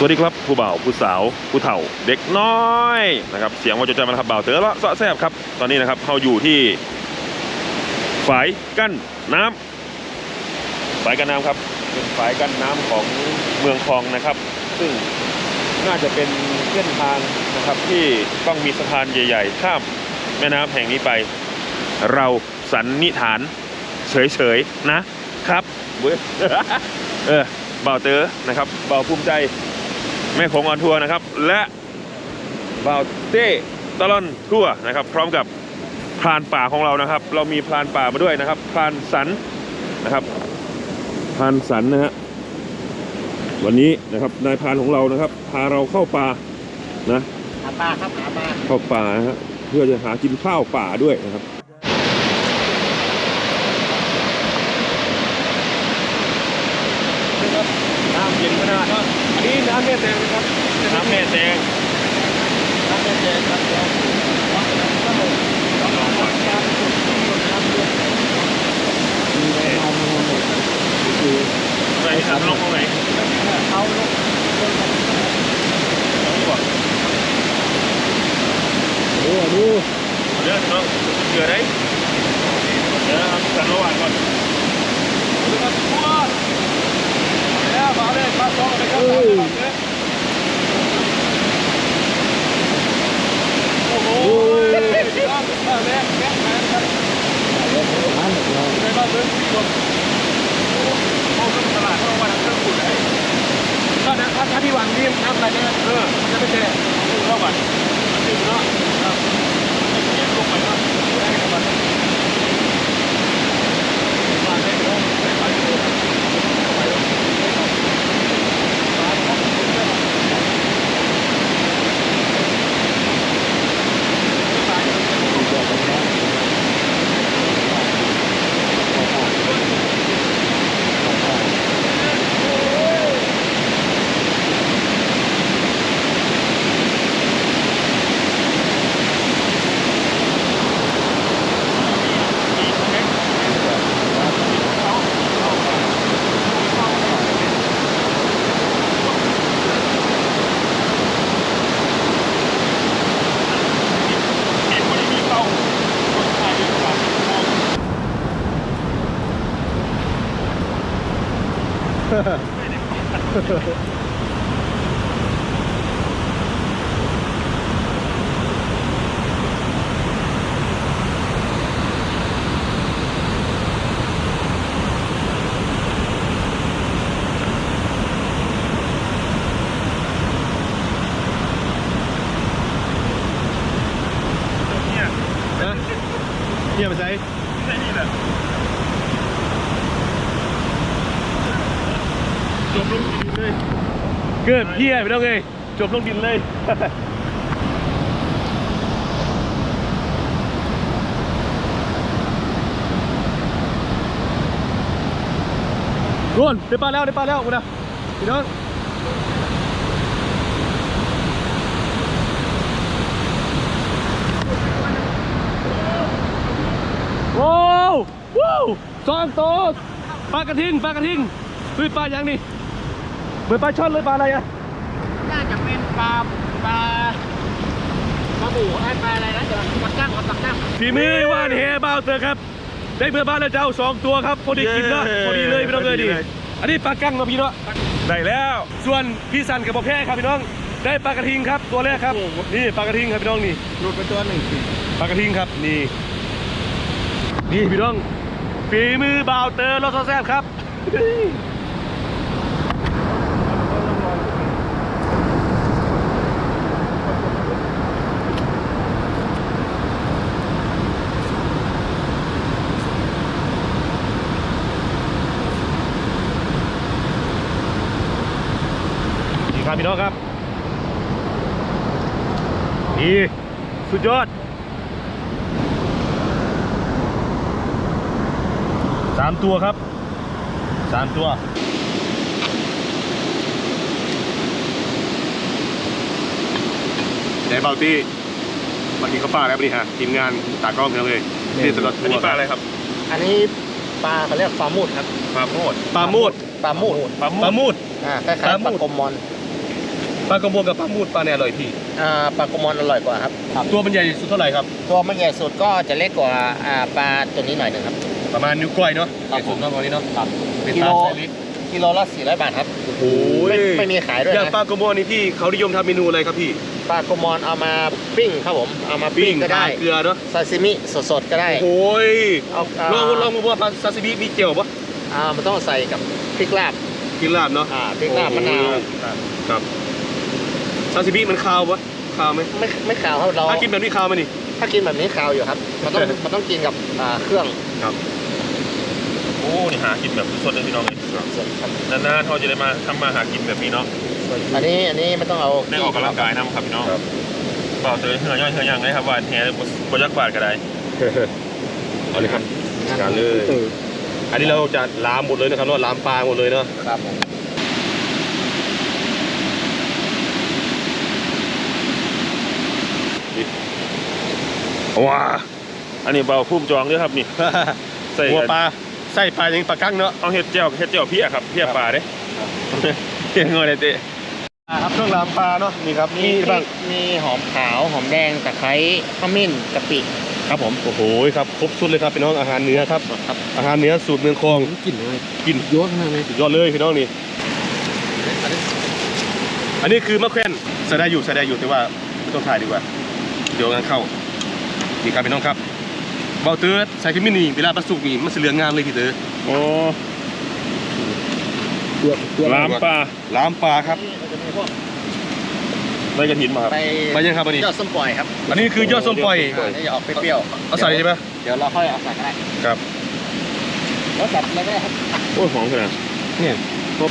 สวัสดีครับผู้บ่าวผู้สาวผู้เฒ่าเด็กน้อยนะครับเสียงว่าจะใจมาครับบ่าวเต๋อละเสาะแซบครับตอนนี้นะครับเราอยู่ที่ฝายกั้นน้ำฝายกั้นน้ำครับเป็นฝายกั้นน้ำของเมืองคลองนะครับ ซึ่งน่าจะเป็นเส้นทางนะครับที่ต้องมีสะพานใหญ่ ๆ ข้ามแม่น้ำแห่งนี้ไป เราสันนิฐานเฉยๆนะครับเว้ยเออบ่าวเต๋อนะครับบ่าวภูมิใจ แม่โขงออนทัวร์นะครับ และบ่าวเต้ตลอนทัวร์นะครับ พร้อมกับพรานป่าของเรานะครับ เรามีพรานป่ามาด้วยนะครับพรานสันนะครับพรานสันนะฮะวันนี้นะครับนายพรานของเรานะครับ พาเราเข้าป่านะหาปลาครับหาปลาเข้าป่านะฮะเพื่อจะหากินข้าวป่าด้วยนะครับน้ำเย็นขนาด อันนี้น้ำแม่แตงนะครับน้ำแม่แตงน้ำเย็นๆครับเดี๋ยวน้ำเย็นครับผมน้ำเย็นครับน้ำเย็นมีแรงเอามาหมดคือไหนครับลงตรงไหนเอาลง โอ้ดูเดี๋ยวน้องเดี๋ยวได้เดี๋ยวครับสันระหว่างก่อน ดูครับทุกคนแล้วมาเลยมาสองเลยครับโอ้โหแม่แม่แม่แม่ครับในบ้านเมืองที่คนโอ้โหตลาดเขาว่าทำเครื่องขุดเลย ถ้าพี่วางนี่น้ำอะไรเนี่ยเออมันจะไม่เจอเข้าก่อนถึงเนาะครับเย็นลงไปเนาะได้ครับมาได้เนาะไปไปเลย เนี่ย นะเนี่ยมาใช้ แค่นี้แหละจบลงดินเลย เกิดเพี้ยไปแล้วไงจบลงดินเลยรุ่นได้ปลาแล้วได้ปลาแล้วกูนะพี่น้องว้าวว้าวสองตัวปลากระทิงปลากระทิงเฮ้ยปลาอย่างนี่ เหมือนปลาช่อนเลยปลาอะไรอะน่าจะเป็นปลาปลาปลาบูไอ้ปลาอะไรนะเดี๋ยวปลากั้งกับปลากั้งฝีมือว่านเฮบ้าวเตอร์ครับ ได้เพื่อบ้านแล้วเจ้าสองตัวครับพอดีกินเนาะเย้พอดีเลยพี่น้องเลยดิพอดีเลยอันนี้ปลากั้งเนาะพี่เนาะได้แล้ว ส่วนพี่สันกับพ่อแพ้ครับพี่น้อง ได้ปลากระทิงครับตัวแรกครับ นี่ปลากระทิงครับพี่น้องนี่หลุดไปตัวหนึ่งปลากระทิงครับนี่นี่พี่น้องฝีมือบ่าวเตอร์รสแซ่บครับ พี่น้องครับนี่สุดยอดสามตัวครับสามตัวไหนเบาตี้วันนี้ก็ป้าแล้วปะนี่ฮะทีมงานตากล้องทั้งเลยที่ตลอดอันนี้ปลาอะไรครับ อันนี้ปลาเขาเรียกปลามูดครับปลาโมดปลามูดปลามูดปลาโมปลาดมูดอ่าคล้ายๆปลาปมูลาดกรมมอน ปลากระมวลกับปลามูดปลาเนี่ยอร่อยพี่อ่าปลากระมอนอร่อยกว่าครับตัวมันใหญ่สุดเท่าไหร่ครับ ตัวมันใหญ่สุดก็จะเล็กกว่าอ่าปลาตัวนี้หน่อยหนึ่งครับ ประมาณนิ้วก้อยเนาะครับใหญ่สุดเนาะตรงนี้เนาะครับเป็นกิปโลลาไซส์เล็กกิโลละ400บาทครับ โอ้ยไม่ไม่มีขายด้วยอย่างนะปลากระมวลนี่พี่เขานิยมทำเมนูอะไรครับพี่ปลากระมอนเอามาปิ้งครับผมเอามาปิ้งก็ได้ทาเกลือเนาะซาซิมิสดๆก็ได้ โอ้ยเอาอ่า ลองลองดูว่าปลาซาซิมิมีเจียวปะอ่ามันต้องใส่กับพริกลาบกินลาบเนาะ อ่าพริกลาบมะนาว ครับ ซาซิมิมันคาวปะคาวไหมไม่ไม่ขาวครับเราถ้ากินแบบนี้คาวไหมนี่ ถ้ากินแบบนี้ขาวอยู่ครับ มันต้อง มันต้องกินกับอ่าเครื่องโอ้นี่หากินแบบสดเลยพี่น้องเลยสดครับนานๆเขาจะได้มาทำมาหากินแบบนี้เนาะอันนี้อันนี้ไม่ต้องเอาได้ออกกำลังกายนะครับพี่น้องครับเปล่าเจอเหื่อย่อยเหื่อย่างเลยครับว่าแฮบยักบาทก็ได้เอาเลยครับ การเลย อันนี้เราจะล้ามหมดเลยนะครับเนาะล้ามปลาหมดเลยเนาะครับผม ว้าอันนี้เบาพุ่มจองด้วยครับนี่ ใส่หัวปลาไส้ปลาอย่างปลากั้งเนาะเอาเห็ดเจียวเห็ดเจียวเพี้ยครับเพี้ยปลาเด้เพี้ยงอเลยเตะครับเครื่องล้ามปลาเนาะนี่ครับมีนี่บ้างมีหอมขาวหอมแดงตะไคร้ขมิ้นกะปิครับผมโอ้โหครับครบชุดเลยครับพี่น้องอาหารเหนือครับ อาหารเหนือสูตรเมืองคลองกลิ่นเลยกินเยอะขนาดนี้สุดยอดเลยพี่น้องนี่อันนี้คือมะแขวนใส่ได้อยู่ใส่ได้อยู่แต่ว่าไม่ต้องถ่ายดีกว่าเดี๋ยวงานเข้า นี่ครับพี่น้องครับเบาเตอร์ใส่ขมิ้นนี่เวลาปลาสุกนี่มันสีเหลืองงามเลยพี่เตอร์โอ้เลือกเลือกลามปลาล้ามปลาครับจะมีพวกใบกระถินมาครับไปมายังครับอันนี้ยอดส้มปล่อยครับอันนี้คือยอดส้มปล่อยอ่านี่จะออกเปรี้ยวๆเอาใส่ใช่ไหมเดี๋ยวเราค่อยเอาใส่ก็ได้ครับแล้วสับอะไรก็ได้ครับโอ้ยหอมขนาดเนี่ยล้าง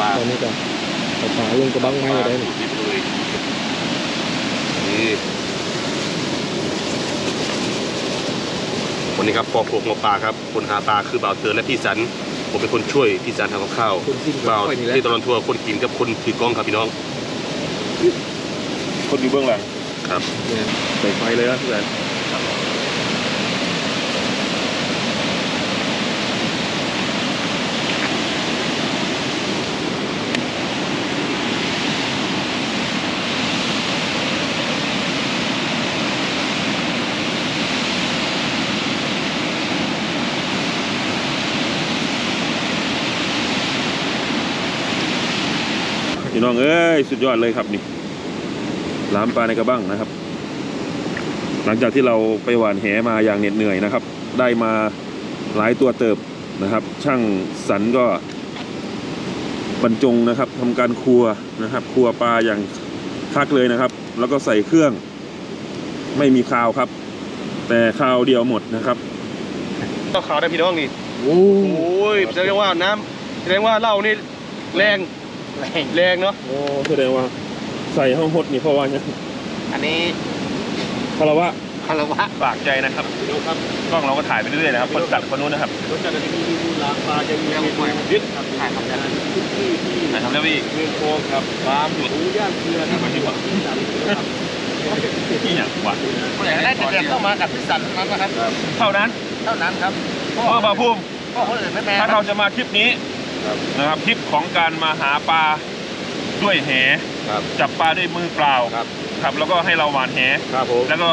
ปลาตอนนี้ก็เอาขาลงกระบังไม้ได้หนึ่งนี่วันนี้ครับปอกโขกหัวปลาครับ คนหาปลาคือบ่าวเตอร์และพี่สัน ผมเป็นคนช่วยพี่สันทำกับข้าวคนจริงบ่าวค่อยนี่แหละที่ตลอดทัวร์คนกินกับคนถือกล้องครับพี่น้อง คนอยู่เบื้องหลังครับเนี่ยใส่ไฟเลยนะพี่แซน พี่น้องเอ้ยสุดยอดเลยครับนี่ล้ามปลาในกระบังนะครับ หลังจากที่เราไปหวานแหมาอย่างเหน็ดเหนื่อยนะครับ ได้มาหลายตัวเติบนะครับ ช่างสันก็บรรจงนะครับทำการครัวนะครับ ครัวปลาอย่างคักเลยนะครับ แล้วก็ใส่เครื่อง ไม่มีคาวครับ แต่คาวเดียวหมดนะครับเจ้าขาวได้พี่น้องนี่โอ้โอ้ยแสดงว่าน้ำแสดงว่าเหล้านี่แรง แรงแรงเนาะโอ้แสดงว่า ใส่ห้องหดนี่เพราะว่าเนี่ยอันนี้คารวะคารวะฝากใจนะครับดูครับกล้องเราก็ถ่ายไปเรื่อยๆนะครับคนตัดคนนู้นนะครับรสชาติจะมีล้างปลาจะมีเรื่องมีปล่อยยึดครับถ่ายทำกันที่ที่ที่ไหนทำได้พี่เมืองคลองครับปลาหมูย่างเกลือครับที่ว่าที่สันครับที่อย่างวะคนไหนได้เตรียมเข้ามากับพิสันนั้นนะครับ เท่านั้น เท่านั้นครับเพราะว่าบาภูมิเพราะคนอื่นไม่แม้ถ้าเราจะมาคลิปนี้ ครับนะครับคลิปของการมาหาปลาด้วยแหครับจับปลาด้วยมือเปล่าครับ ครับแล้วก็ให้เราหวานแหครับผมแล้วก็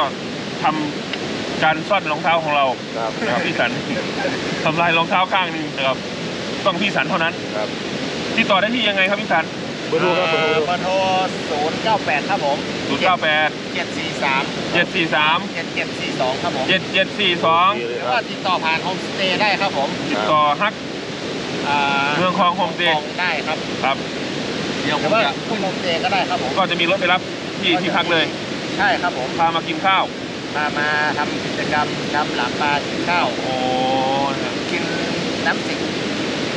ทำการซ่อนรองเท้าของเราครับนะครับพี่สันทำลายรองเท้าข้างหนึ่งนะครับต้องพี่สันเท่านั้นครับติดต่อได้ที่ยังไงครับพี่สันเบอร์โทรครับเบอร์โทรเบอร์โทรศูนย์เก้าแปดครับผมศูนย์เก้าแปดเจ็ดสี่สามเจ็ดสี่สามเจ็ดเจ็ดสี่สองครับผมเจ็ดเจ็ดสี่สองหรือว่าติดต่อผ่านโฮมสเตย์ได้ครับผมติดต่อฮัก อ่าเมืองคลองโฮมสเตย์ของได้ครับครับเดี๋ยวผมว่าทุกโฮมสเตย์ก็ได้ครับผมก็จะมีรถไปรับที่ที่พักเลยใช่ครับผมพามากินข้าวมามาทำกิจกรรมนำหลังปลากินข้าวโอ้นะครับกินน้ำสิง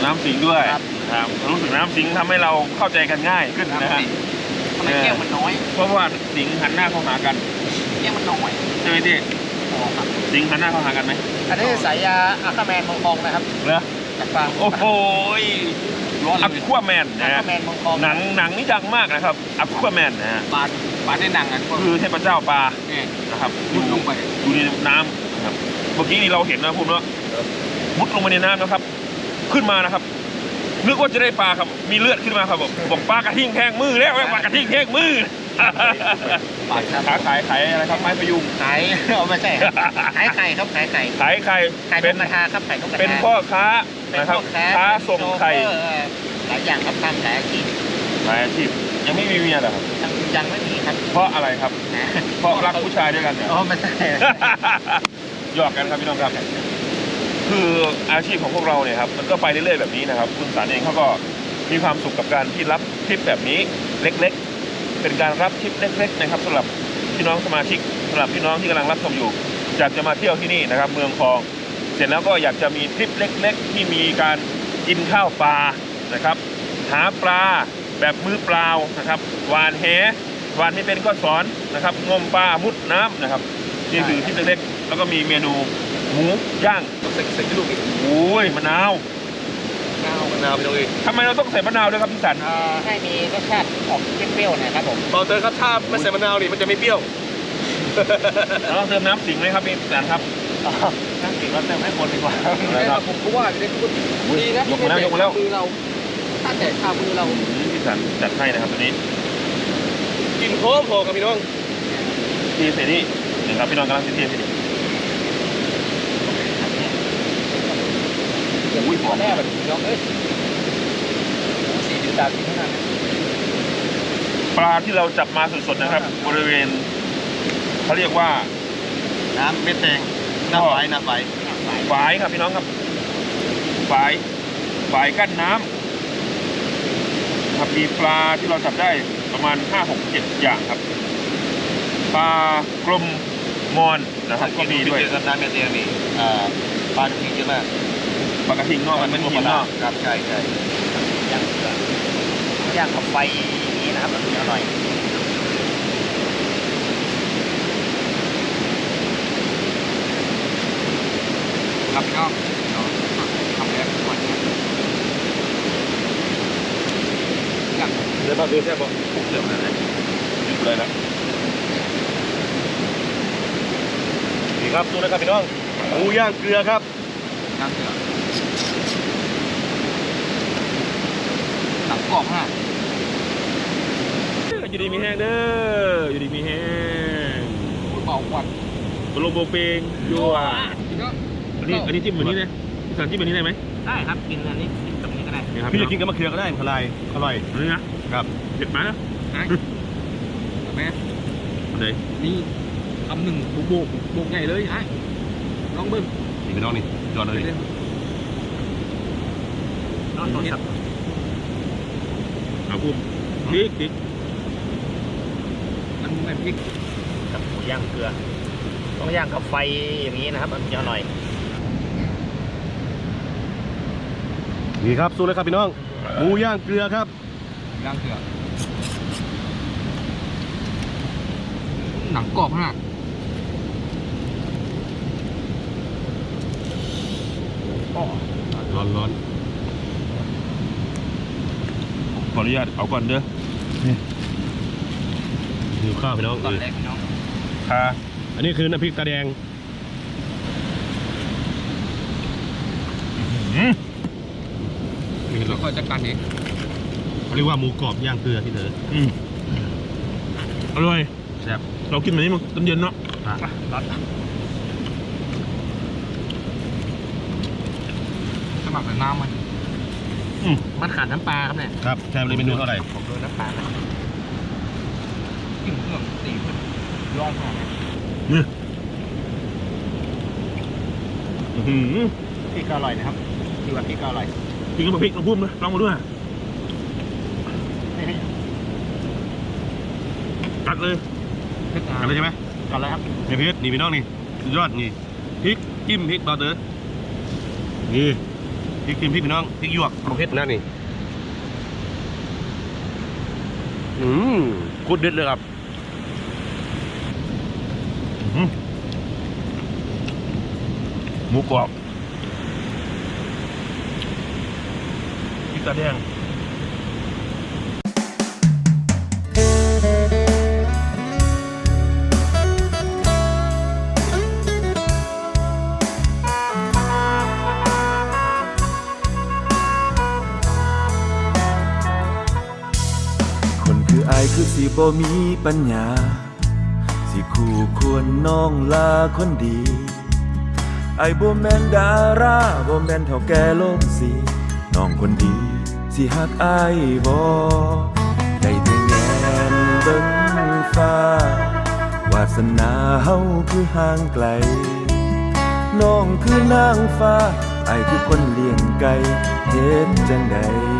น้ำสิงด้วยครับ ครับรู้สึกน้ำสิงทำให้เราเข้าใจกันง่ายขึ้นนะฮะ ทำไมแก้วมันน้อยเพราะว่าสิงหันหน้าเข้าหากันแก้วมันน้อยใช่ไหมพี่อ๋อครับสิงหันหน้าเข้าหากันไหมอันนี้สายยาอาคาแมนมงคองนะครับ เหรอ จากฟาร์มโอ้โหอัคควาแมนอานะฮะคาแมนมงคองหนังหนังนี่ดังมากนะครับอัคควาแมนนะฮะ ปลาปลาได้หนังอะคือเทพเจ้าปลา เนี่ยนะครับยุดลงไปอยู่ในน้ำนะครับ เมื่อกี้นี่เราเห็นนะพูดว่ามุดลงไปในน้ำนะครับ ขึ้นมานะครับ นึกว่าจะได้ปลาครับ มีเลือดขึ้นมาครับผมบอกปลากระทิงแทงมือแล้วปลากระทิงแทงมือปากครับขาขายขายอะไรครับไม้พยุง ขาย เอาไม่ใช่ครับขายไข่ครับขายไข่ขายไข่ไข่นเป็นกกระทาครับไข่นกกระทาเป็นพ่อค้าเป็ นนะครับพ่อค้าค้าส่งไข่เป็นโชเฟอร์หลายอย่างครับทำหลายอาชีพขายอาชีพยังไม่มีเมียเหรอครับยังยังไม่มีครับ เพราะอะไรครับนะเพราะรักผู้ชายด้วยกันเนี่ยอ๋อไม่ใช่หยอกกันครับพี่น้องครับ คืออาชีพของพวกเราเนี่ยครับมันก็ไปเรื่อยๆแบบนี้นะครับ คุณสารเองเขาก็มีความสุขกับการที่รับทริปแบบนี้เล็ก ๆ เป็นการรับทริปเล็ก ๆ นะครับสำหรับพี่น้องสมาชิกสำหรับพี่น้องที่กำลังรับชมอยู่อยากจะมาเที่ยวที่นี่นะครับ เมืองคลองเส ร็จแล้วก็อยากจะมีทริปเล็ก ๆ ที่มีการกินข้าวปลานะครับ หาปลาแบบมือเปล่านะครับหวานแหหวานไม่เป็นก็สอนนะครับงมปลามุดน้ำนะครับนี่คือทริปเล็กๆแล้วก็มีเมนูหมูย่างใส่ใส่ที่ลูกอีกโอ้ยมะนาวมะนาวพี่น้องเองทำไมเราต้องใส่มะนาวด้วยครับพี่สันเอ่อให้มีรสชาติออกเปรี้ยวๆหน่อยครับผมเบาเตอร์ครับถ้าไม่ใส่มะนาวนี่มันจะไม่เปรี้ยวเราต้องเติมน้ำสิงไหมครับพี่สันครับ น้ำจิ้มเราเติมให้หมดดีกว่าอะไรครับผมก็ว่าอยู่ในคุณดีนะยกมาแล้วยกมาแล้วมือเราถ้าแต่ขามือเราอืมพี่สันจัดให้นะครับตัวนี้กินหอมหอมกับพี่น้องที่เสนี่นะครับพี่น้องกำลังเทียบที่นี่อุ้ยหอมแน่แบบน้องเอ้ยสีดูตาสีขนาดนั้นปลาที่เราจับมาสดๆนะครับ บริเวณเขาเรียกว่าน้ำเม็ดแดง น้ำไฟน้ำไฟฝายครับพี่น้องครับฝายฝายกั้นน้ำครับมีปลาที่เราจับได้ประมาณ5 6 7อย่างครับ ปลากลมมอนนะครับก็มีด้วยกับน้ำเม็ดแดงนี่อ่าปลาที่เยอะมากปลากระทิงนอกมันเป็นหินนอกครับใช่ใช่ย่างเกลือย่างกับไฟอย่างนี้นะครับมันเหนียวหน่อย ครับพี่น้องเราทำแล้วก่อนนะอย่างเดี๋ยวมาดูแซ่บบ่เริ่มแล้วนะหยุดเลยนะนี่ครับดูนะครับพี่น้องหมูย่างเกลือครับน้ำเกลือหนังกรอบมากอยู่ดีมีแห้งเด้ออยู่ดีมีแห้งเบาควันตกลงโบเปงยั่วก็อั นนี้อันนี้จิ้มแบบนี้นะพี่สันจิ้มแบบนี้ได้ไหมได้ครับกินอันนี้กินตรงนี้ก็ได้นี่ครับพี่จะกินกับมะเขือก็ได้มันอร่อยอร่อยอันนี้นะครับเผ็ดไหมนะแม่อันไหนนี่คำหนึ่งบุกบุกบุกใหญ่เลยไอ้น้องเบิ้มนี่พี่น้องนี่ยอดเลยนอนตรงนี้เอาพุ่มพริกพริกมันเหมือนพริกกับหมูย่างเกลือต้องย่างกับไฟอย่างนี้นะครับมันเหนียวหน่อย นี่ครับสู้เลยครับพี่น้องหมูย่างเกลือครับย่างเกลือหนังกรอบมากร้อนร้อนขออนุญาตเอาก่อนเด้อหิวข้าวพี่น้องตอนแรกพี่น้องค่ะอันนี้คือน้ำพริกตาแดง อืมนี่แล้วก็จัดการเองเขาเรียกว่าหมูกรอบย่างเกลือที่เธออืมอร่อยแซ่บเรากินแบบนี้มันตอนเย็นเนาะสมัครแต่น้ำมันมันขาดน้ำปลาครับเนี่ยครับใช่เลยเมนูเท่าไหร่ผมดูน้ำปลานะกลิ่นเครื่องตีขึ้นยอดมากอื้อหือ พริกก็อร่อยนะครับที่ว่าพริกก็อร่อย กินกับพริกน้ำพุ่มนะลองมาด้วยตัดเลยเผ็ดกันเลยใช่ไหมก่อนเลยครับนี่พริกนี่พี่น้องนี่สุดยอดนี่พริกจิ้มพริกเบาเตอร์นี่พริกจิ้มพริกพี่น้องพริกหยวกเอาเผ็ดนะนี่อืมโคตรเด็ดเลยครับอื้อหือหมูกรอบ พี่ตาแดงายคือสิบ่มีปัญญา สิคู่ควรน้องลาคนดี ไอ้บ่แม่นดาราบ่แม่นเท่าแก่ลมสี น้องคนดี สิฮักอายบ่ได้แต่แงนเบิ่งฟ้าวาสนาเฮาคือห่างไกล น้องคือนางฟ้าไอ้ายคือคนเลี้ยงไก่เฮ็ดจังใดสิควร